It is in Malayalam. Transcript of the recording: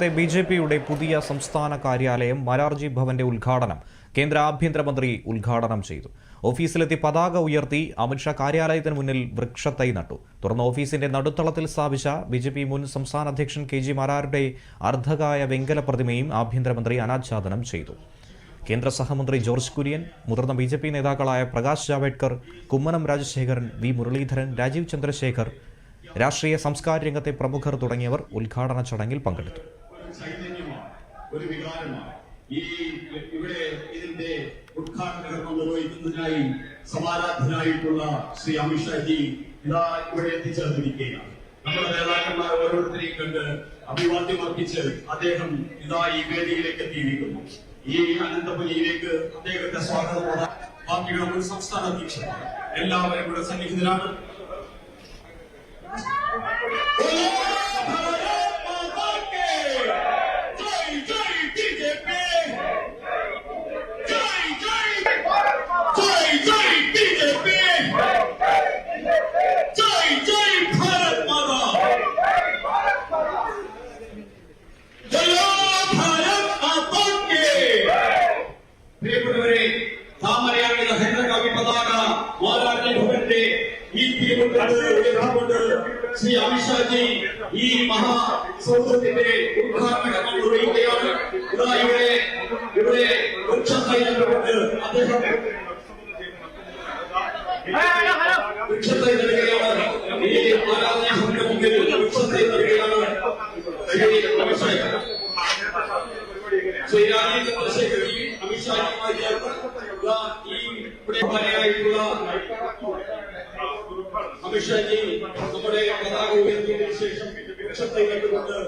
ത്തെ ബി ജെ പിയുടെ പുതിയ സംസ്ഥാന കാര്യാലയം മലാർജി ഭവന്റെ ഉദ്ഘാടനം കേന്ദ്ര ആഭ്യന്തരമന്ത്രി ഉദ്ഘാടനം ചെയ്തു. ഓഫീസിലെത്തി പതാക ഉയർത്തി അമിത്ഷാ കാര്യാലയത്തിന് മുന്നിൽ വൃക്ഷത്തൈ നട്ടു. തുടർന്ന് ഓഫീസിന്റെ നടുത്തളത്തിൽ സ്ഥാപിച്ച ബി ജെ പി മുൻ സംസ്ഥാന അധ്യക്ഷൻ കെ ജി മാരാരുടെ അർദ്ധകായ വെങ്കല പ്രതിമയും ആഭ്യന്തരമന്ത്രി അനാച്ഛാദനം ചെയ്തു. കേന്ദ്ര സഹമന്ത്രി ജോർജ് കുര്യൻ മുതിർന്ന ബി ജെ പി നേതാക്കളായ പ്രകാശ് ജാവ്ദേക്കർ കുമ്മനം രാജശേഖരൻ വി മുരളീധരൻ രാജീവ് ചന്ദ്രശേഖർ രാഷ്ട്രീയ സംസ്കാര രംഗത്തെ പ്രമുഖർ തുടങ്ങിയവർ ഉദ്ഘാടന ചടങ്ങിൽ പങ്കെടുത്തു. ചൈതന്യമാണ് ഒരു വികാരമാണ്. ഈ ഇവിടെ ഇതിന്റെ ഉദ്ഘാടന നിർവഹിക്കുന്നതിനായി സമാരാധനായിട്ടുള്ള ശ്രീ അമിത്ഷാജി ഇതാ ഇവിടെ എത്തിച്ചേർന്നിരിക്കുകയാണ്. നമ്മുടെ നേതാക്കന്മാർ ഓരോരുത്തരെയും കണ്ട് അഭിവാദ്യം അർപ്പിച്ച് അദ്ദേഹം ഇതാ ഈ വേദിയിലേക്ക് എത്തിയിരിക്കുന്നു. ഈ അനന്തപുരിയിലേക്ക് അദ്ദേഹത്തെ സ്വാഗതം പാർട്ടിയുടെ മുൻ സംസ്ഥാന അധ്യക്ഷൻ എല്ലാവരും ഇവിടെ സന്നിഹിതരാണ്. പ്രിയപ്പെട്ടവരെ താമരയാണിത കവി പതാക മാരാജി ഭവന്റെ ഈ ഉയർത്തിക്കൊണ്ട് ശ്രീ അമിത്ഷാജി ഈ മഹാ സൗഹൃദത്തിന്റെ ഉദ്ഘാടന കർമ്മം നിർവഹിക്കുകയാണ്. ഇതാ ഇവിടെ ഇവിടെ വൃക്ഷത്തൈ നൽകുകൊണ്ട് അദ്ദേഹം വൃക്ഷത്തൈ നൽകുകയാണ് ഈ ആരാധനാ മുമ്പിൽ വൃക്ഷത്തൈ നൽകുകയാണ് ശ്രീ അമിത്ഷാജി രാജീവ് ചന്ദ്രശേഖരജി അമിത്ഷാജിയുമായി ചേർന്ന് ഈ ഇവിടെ പറയായിട്ടുള്ള അമിത്ഷാജി നമ്മുടെ പതാക ഉയർത്തിയതിനു ശേഷം വൃക്ഷത്തൈ കണ്ടുകൊണ്ട്